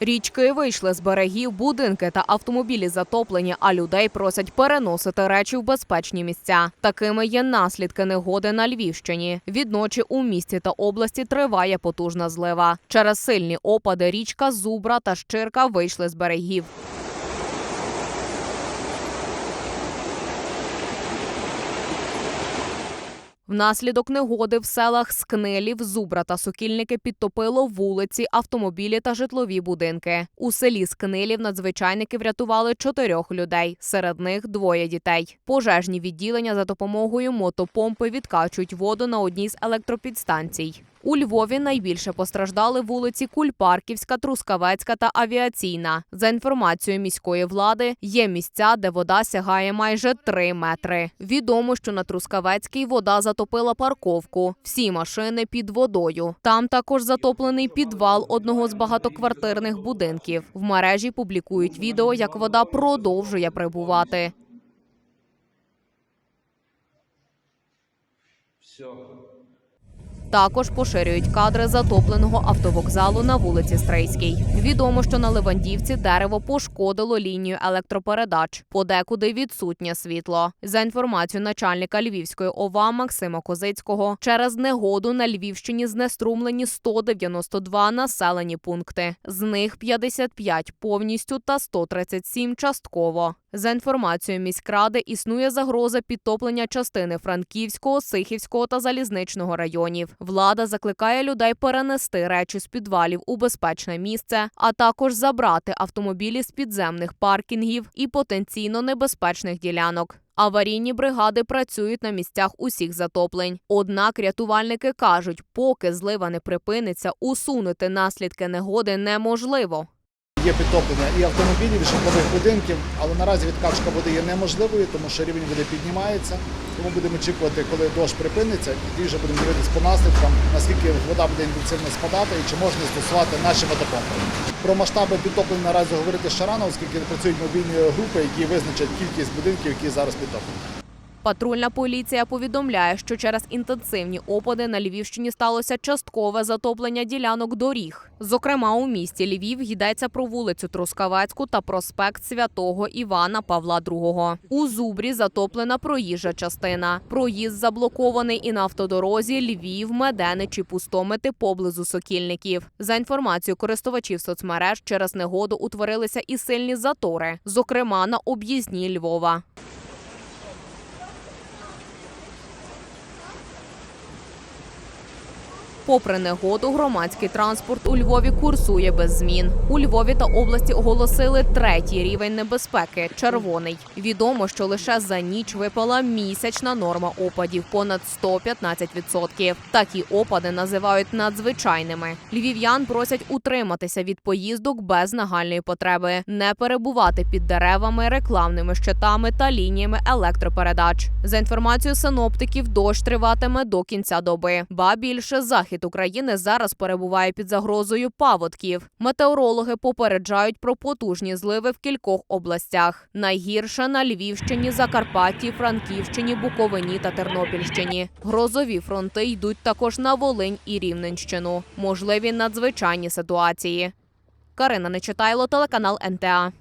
Річки вийшли з берегів, будинки та автомобілі затоплені, а людей просять переносити речі в безпечні місця. Такими є наслідки негоди на Львівщині. Відночі у місті та області триває потужна злива. Через сильні опади річка Зубра та Щирка вийшли з берегів. Внаслідок негоди в селах Скнилів, Зубра та Сокільники підтопило вулиці, автомобілі та житлові будинки. У селі Скнилів надзвичайники врятували чотирьох людей, серед них двоє дітей. Пожежні відділення за допомогою мотопомпи відкачують воду на одній з електропідстанцій. У Львові найбільше постраждали вулиці Кульпарківська, Трускавецька та Авіаційна. За інформацією міської влади, є місця, де вода сягає майже 3 метри. Відомо, що на Трускавецькій вода затопила парковку. Всі машини під водою. Там також затоплений підвал одного з багатоквартирних будинків. В мережі публікують відео, як вода продовжує прибувати. Все. Також поширюють кадри затопленого автовокзалу на вулиці Стрийській. Відомо, що на Левандівці дерево пошкодило лінію електропередач. Подекуди відсутнє світло. За інформацією начальника Львівської ОВА Максима Козицького, через негоду на Львівщині знеструмлені 192 населені пункти. З них 55 повністю та 137 частково. За інформацією міськради, існує загроза підтоплення частини Франківського, Сихівського та Залізничного районів. Влада закликає людей перенести речі з підвалів у безпечне місце, а також забрати автомобілі з підземних паркінгів і потенційно небезпечних ділянок. Аварійні бригади працюють на місцях усіх затоплень. Однак рятувальники кажуть, поки злива не припиниться, усунути наслідки негоди неможливо. Є підтоплення і автомобілів, і житлових будинків, але наразі відкачка води є неможливою, тому що рівень води піднімається. Тому будемо очікувати, коли дощ припиниться, і тоді вже будемо дивитися по наслідкам, наскільки вода буде інтенсивно спадати і чи можна застосувати наші водопомпи. Про масштаби підтоплення наразі говорити ще рано, оскільки працюють мобільні групи, які визначать кількість будинків, які зараз підтоплені. Патрульна поліція повідомляє, що через інтенсивні опади на Львівщині сталося часткове затоплення ділянок доріг. Зокрема, у місті Львів йдеться про вулицю Трускавецьку та проспект Святого Івана Павла II. У Зубрі затоплена проїжджа частина. Проїзд заблокований і на автодорозі Львів, Меденичі, Пустомити поблизу Сокільників. За інформацією користувачів соцмереж, через негоду утворилися і сильні затори, зокрема на об'їзній Львова. Попри негоду, громадський транспорт у Львові курсує без змін. У Львові та області оголосили третій рівень небезпеки червоний. Відомо, що лише за ніч випала місячна норма опадів понад 115%. Такі опади називають надзвичайними. Львів'ян просять утриматися від поїздок без нагальної потреби, не перебувати під деревами, рекламними щитами та лініями електропередач. За інформацією синоптиків, дощ триватиме до кінця доби. Ба більше захід України зараз перебуває під загрозою паводків. Метеорологи попереджають про потужні зливи в кількох областях. Найгірше на Львівщині, Закарпатті, Франківщині, Буковині та Тернопільщині. Грозові фронти йдуть також на Волинь і Рівненщину. Можливі надзвичайні ситуації. Карина Нечитайло, телеканал НТА.